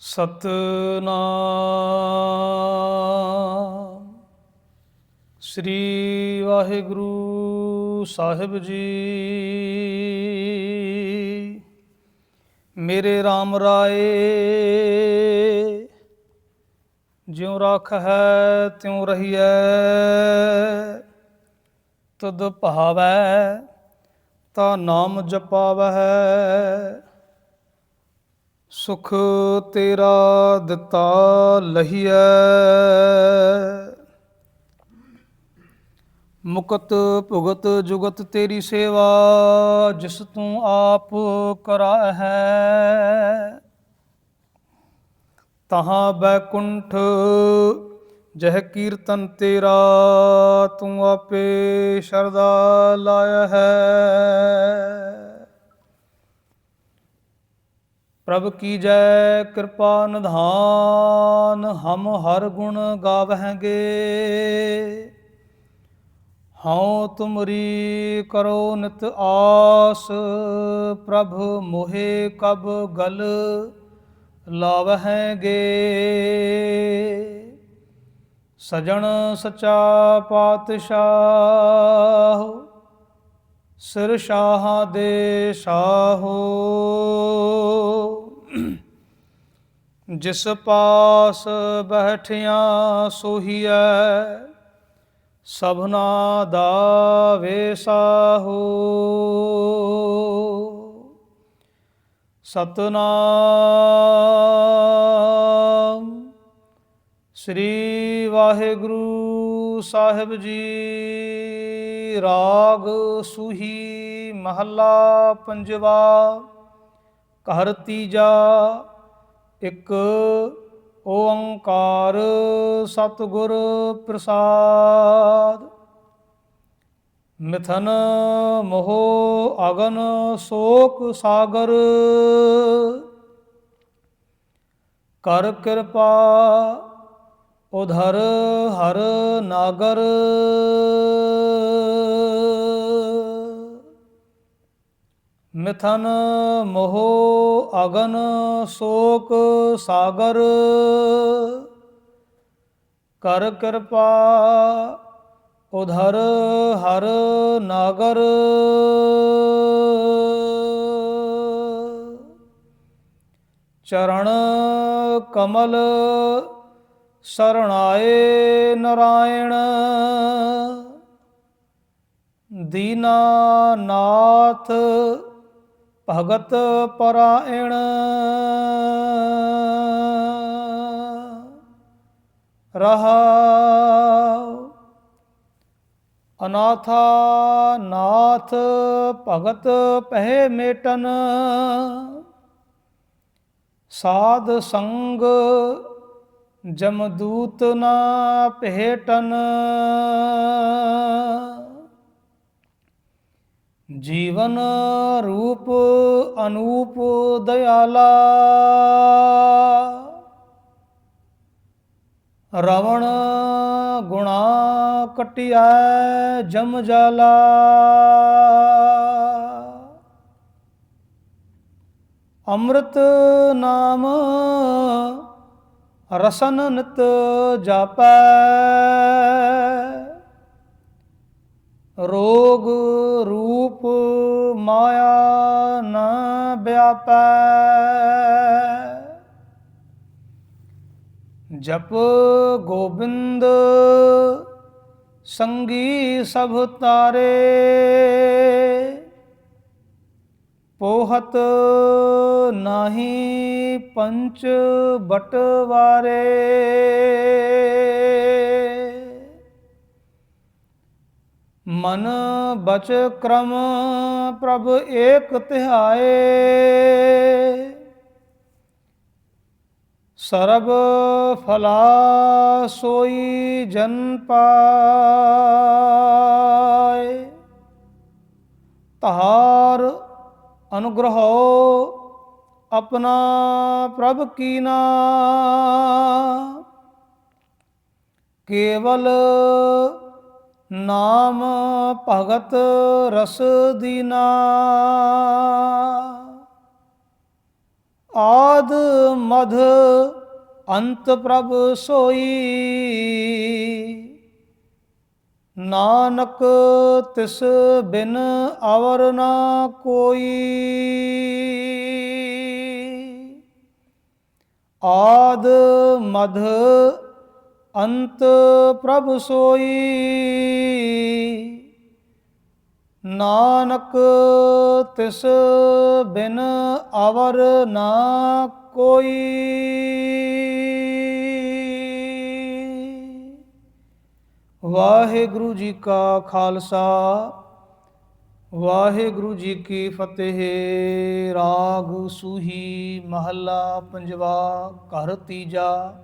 ਸਤਨਾਮ। ਸ੍ਰੀ ਵਾਹਿਗੁਰੂ ਸਾਹਿਬ ਜੀ। ਮੇਰੇ RAM ਰਾਏ, ਜਿਉ ਰਖ ਹੈ ਤਿਉ ਰਹੀਐ, ਤਦ ਭਾਵੈ ਤਾ ਨਾਮ ਜਪਾਵਹਿ। ਸੁਖ ਤੇਰਾ ਦਿੱਤਾ ਲਹੀਐ। ਮੁਕਤ ਭੁਗਤ ਜੁਗਤ ਤੇਰੀ ਸੇਵਾ ਜਿਸ ਤੂੰ ਆਪ ਕਰਾ ਹੈ ਤਹਾਂ ਬੈਕੁੰਠ ਜਹ ਕੀਰਤਨ ਤੇਰਾ ਤੂੰ ਆਪੇ ਸ਼ਰਦਾ ਲਾਇਆ ਹੈ। ਪ੍ਰਭ ਕੀ ਜੈ ਕਿਰਪਾ ਨਿਧਾਨ, ਹਮ ਹਰ ਗੁਣ ਗਾਵਹਿਗੇ। ਹਉ ਤੁਮਰੀ ਕਰੋ ਨਿਤ ਆਸ, ਪ੍ਰਭ ਮੋਹਿ ਕਬ ਗਲ ਲਾਵਹਿਗੇ। ਸਜਣ ਸਚਾ ਪਾਤਸ਼ਾਹ, ਸਿਰ ਸ਼ਾਹਾਂ ਦੇ ਸ਼ਾਹੋ। ਜਿਸ ਪਾਸ ਬੈਠਿਆ ਸੋਹੀਐ, ਸਭਨਾ ਦਾ ਵੇਸਾਹੋ ਸਤਨਾਮ ਸ੍ਰੀ ਵਾਹਿਗੁਰੂ ਸਾਹਿਬ ਜੀ, ਰਾਗ ਸੂਹੀ ਮਹੱਲਾ ਪੰਜਵਾ, ਘਰ ਤੀਜਾ ਇੱਕ ਓੰਕਾਰ ਸਤਿਗੁਰ ਪ੍ਰਸਾਦ। ਮਿਥਨ ਮੋਹ ਅਗਨ ਸ਼ੋਕ ਸਾਗਰ। ਕਰ ਕਿਰਪਾ ਉਧਰ ਹਰ ਨਾਗਰ। ਮਿਥਨ ਮੋਹ ਅਗਨ ਸ਼ੋਕ ਸਾਗਰ। ਕਰ ਕਿਰਪਾ ਉਧਰ ਹਰ ਨਾਗਰ। ਚਰਨ ਕਮਲ ਸਰਣਾਏ ਨਰਾਇਣ। ਦੀਨਾਨਾਥ ਭਗਤ ਪਰਾਇਣ। ਰਹਾ ਅਨਾਥਾ ਨਾਥ ਭਗਤ ਪਹਿ ਮੇਟਨ। ਸਾਧ ਸੰਗ ਜਮਦੂਤ ਨਾ ਭੇਟਨ। ਜੀਵਨ ਰੂਪ ਅਨੂਪ ਦਇਆਲਾ ਰਵਣ ਗੁਣਾ ਕਟਿਆ ਜਮ ਜਾਲਾ। ਅੰਮ੍ਰਿਤ ਨਾਮ ਰਸਨ ਨਿਤ ਜਾਪੈ। ਰੋਗ ਰੂਪ ਮਾਇਆ ਨ ਵਿਆਪੈ। ਜਪ ਗੋਬਿੰਦ ਸੰਗੀ ਸਭ ਤਾਰੇ। ਪੋਹਤ ਨਾਹੀ ਪੰਚ ਬਟਵਾਰੇ। ਮਨ ਬਚ ਕਰਮ ਪ੍ਰਭ ਏਕ ਧਿਆਏ ਸਰਬ ਫਲਾ ਸੋਈ ਜਨ ਪਾਏ। ਤਾਰ ਅਨੁਗ੍ਰਹੋ ਆਪਣਾ ਪ੍ਰਭ ਕੀਨਾ ਕੇਵਲ ਨਾਮ ਭਗਤ ਰਸ ਦੀਨਾ। ਆਦ ਮਧ ਅੰਤ ਪ੍ਰਭ ਸੋਈ। ਨਾਨਕ ਤਿਸ ਬਿਨ ਅਵਰ ਨਾ ਕੋਈ। ਆਦ ਮਧ ਅੰਤ ਪ੍ਰਭ ਸੋਈ। ਨਾਨਕ ਤਿਸ ਬਿਨ ਅਵਰ ਨਾ ਕੋਈ। ਵਾਹਿਗੁਰੂ ਜੀ ਕਾ ਖਾਲਸਾ, ਵਾਹਿਗੁਰੂ ਜੀ ਕੀ ਫਤਿਹ। ਰਾਗ ਸੂਹੀ ਮਹੱਲਾ ਪੰਜਵਾ, ਘਰ ਤੀਜਾ।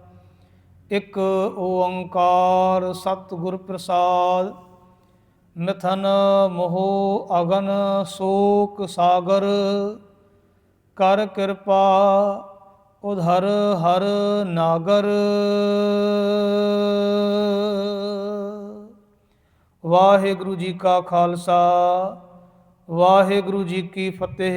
ਇੱਕ ਓੰਕਾਰ ਸਤਿਗੁਰ ਪ੍ਰਸਾਦ, ਮਿਥਨ ਮੋਹ ਅਗਨ ਸੋਕ ਸਾਗਰ, ਕਰ ਕਿਰਪਾ ਉਧਰ ਹਰ ਨਾਗਰ। ਵਾਹਿਗੁਰੂ ਜੀ ਕਾ ਖਾਲਸਾ, ਵਾਹਿਗੁਰੂ ਜੀ ਕੀ ਫਤਿਹ।